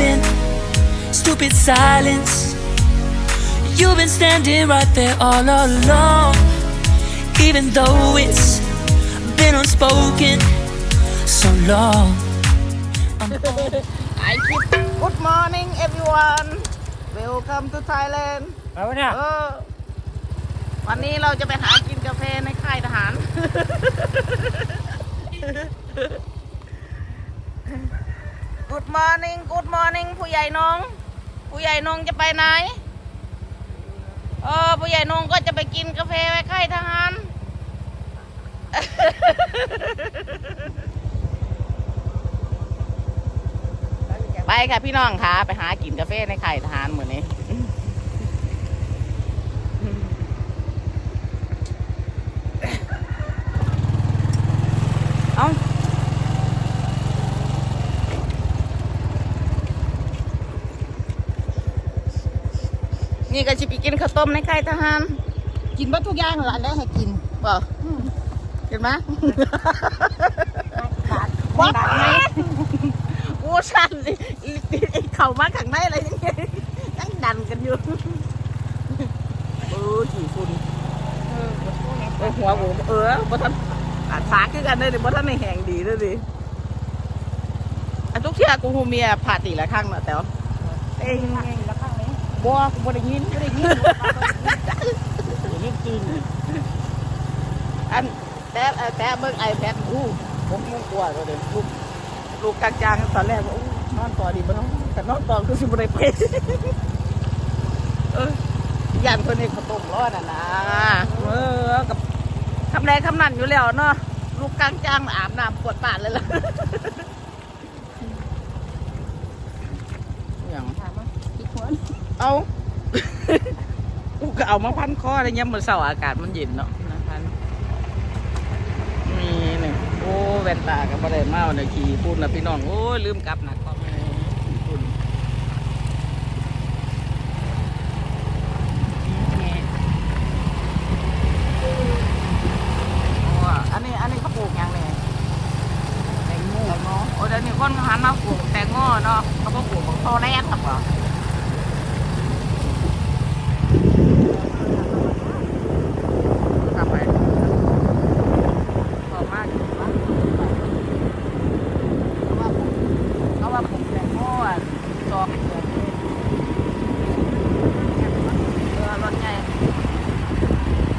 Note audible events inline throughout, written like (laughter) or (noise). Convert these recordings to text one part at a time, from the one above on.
been stupid silence. You've been standing right there all along, even though it's been unspoken so long. (laughs) I'm I keep Good morning everyone Welcome to Thailand เอาเนี่ย เออ วันนี้เราจะไปหากินกาแฟในค่ายทหาร (laughs) Good morning Good morning ผู้ใหญ่นงผู้ใหญ่นงจะไปไหนเออผู้ใหญ่นงก็จะไปกินกาแฟในค่ายทหารไปค่ะพี่น้องค่ะไปหากินกาแฟในค่ายทหารเหมือนนี้ นี่ก็จะไปกินข้าวต้มในค่ายทหาร กินว่าทุกอย่างหลานได้ให้กินบ่เห็นไหมบ้าโอ้สั่นเลยเข่ามาข้างในอะไรยังไงยังดันกันอยู่เออขี่ฝุ่นเออหัวผมเออบ่ทันอาจฟ้าคือกันได้เลยบ่ทันในแห่งดีเลยดิอันทุกเที่ยกูหูเมียผ่าตีละครั้งนะแต่ว่าเอง ละครั้งนี้บ่กูบ่ได้ยินบ่ได้ยินนี่จริงอันแต่เอ่อแต่เบิ่งไอแพดอู้ผมงงกลัวเลยลูกลูกกลางจางๆตอนแรกว่าอู้นอนต่อดีบ่น้องแต่นอนต่อคือสิบ่ได้ไปเออย่านคนนี้เขาวต้มร้อนอะนะเออกับคำแรงคำนั้นอยู่แล้วเนาะลูกกลางจางอาบน้ำปวดปาดเลยล่ะอย่าง ทุกคน เอากูก็เอามาพันคออะไรเงี้ยมือนเสาร์อากาศมันเย็นเนาะนะพันนี่เนี่ยโอ้แว่นตากับอะไรมาวันนี้ขี่พูดนะพี่น้อง โอ้ยลืมกลับหนักก็ไม่ขี่พูดโอ้อันนี้อันนี้เขาปลูกยังไงแตงโมโอ้เดี๋ยวนี้คนหันมาปลูกแตงโมเนาะเขาก็ปลูกของโตแรกครับเหรอ กลับไปพอมากอยู่ปะเพราะว่าผมแต่งโม่อะจองเกิดเหตุเออ รถใหญ่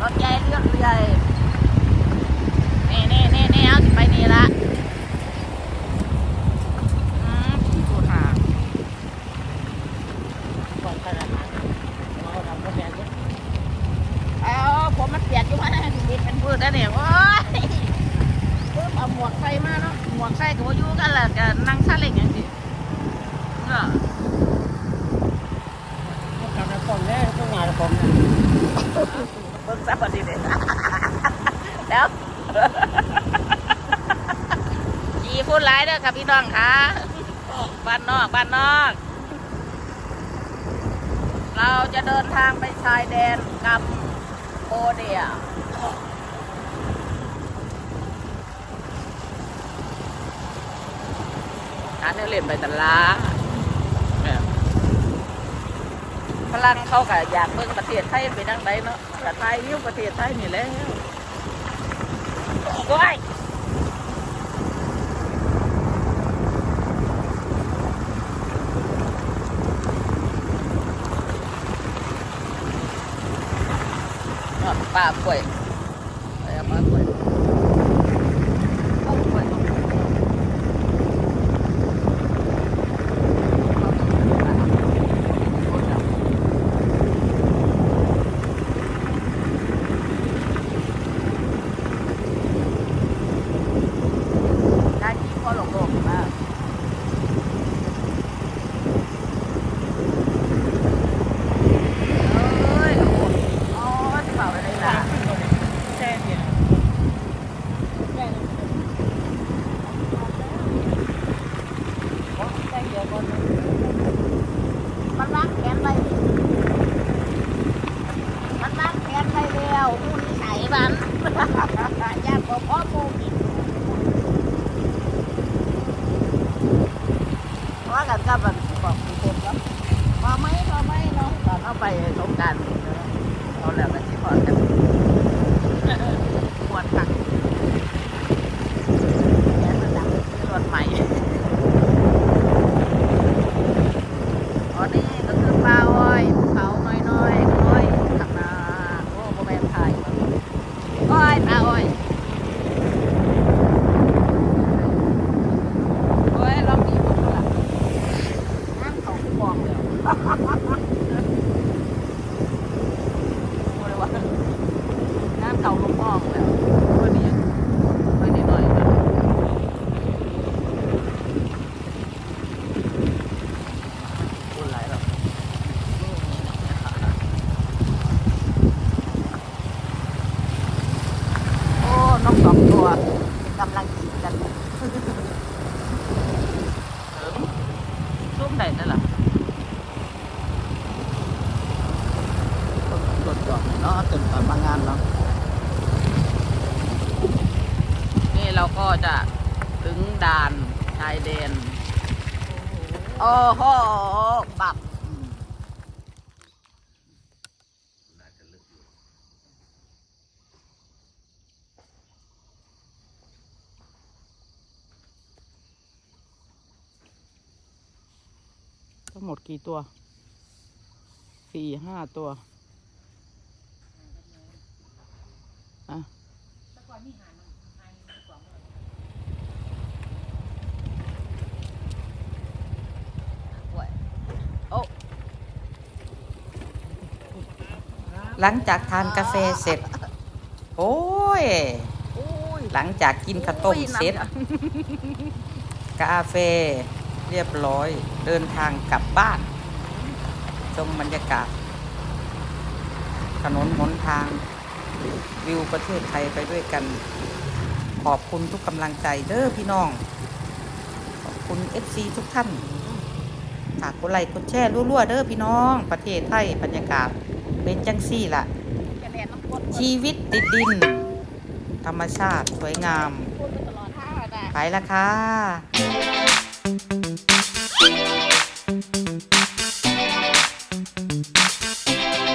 รถใหญ่เลือดใหญ่นี่นี่นี่นี่เอาสิไปนี่ละอืมสูตรหาก่อนขนาดนั้นเราทำกาแฟก็เอาผมมันเปียกอยู่มาดินเป็นพืชแล้วเนี่ยโอ้ยเพิ่มเอาหมวกใส่มาเนาะหมวกใส่กับว่าอยู่กันแหละจะนั่งซาเล้งอย่างสิเนาะ ทำในกล่องแน่ต้องงานกล่อง เบิ่งซะพอดีเลยแล้วยีพูดร้ายเด้อค่ะพี่น้องค่ะบ้านนอกบ้านนอก เราจะเดินทางไปชายแดนกัมโบเดียหาแนวเล่นไปตลาดเนี่ย พลังเขาก็อยากเบิ่งประเทศไทยไปดังไดเนาะแต่ไทยยิ้วประเทศไทยนี่แหล้วโอ้ยป่าป่วย กันกับมันบอกมีเต็มแล้วพอไหมมาไหมเนาะตอนเอาไปสงการเอาแล้วบที่พอกัน กสองตัวกำลังกินกันเถิมซุ่มไหนนั่นล่ะตรวจสอบเนาะตื่นตอนมางานเนาะนี่เราก็จะถึงด่านชายแดน โอ้โห บับ ทั้งหมดกี่ตัว สี่ห้าตัวอะโอ้ยโอ้หลังจากทานกาแฟเสร็จโอ้ยโอ้ย หลังจากกินข้าวต้มเสร็จโอ้ยน้ำกาแฟ เรียบร้อยเดินทางกลับบ้านชมบรรยากาศ ถนนหนทาง วิวประเทศไทยไปด้วยกัน ขอบคุณทุกกำลังใจเด้อพี่น้อง ขอบคุณ FC ทุกท่านฝากกดไลค์กดแชร์รั่วๆเด้อพี่น้อง ประเทศไทยบรรยากาศเป็นจังซี่ล่ะจะชีวิตติดดิน ธรรมชาติสวยงาม ไปตลอดท่านะไปละค่ะ Thank you.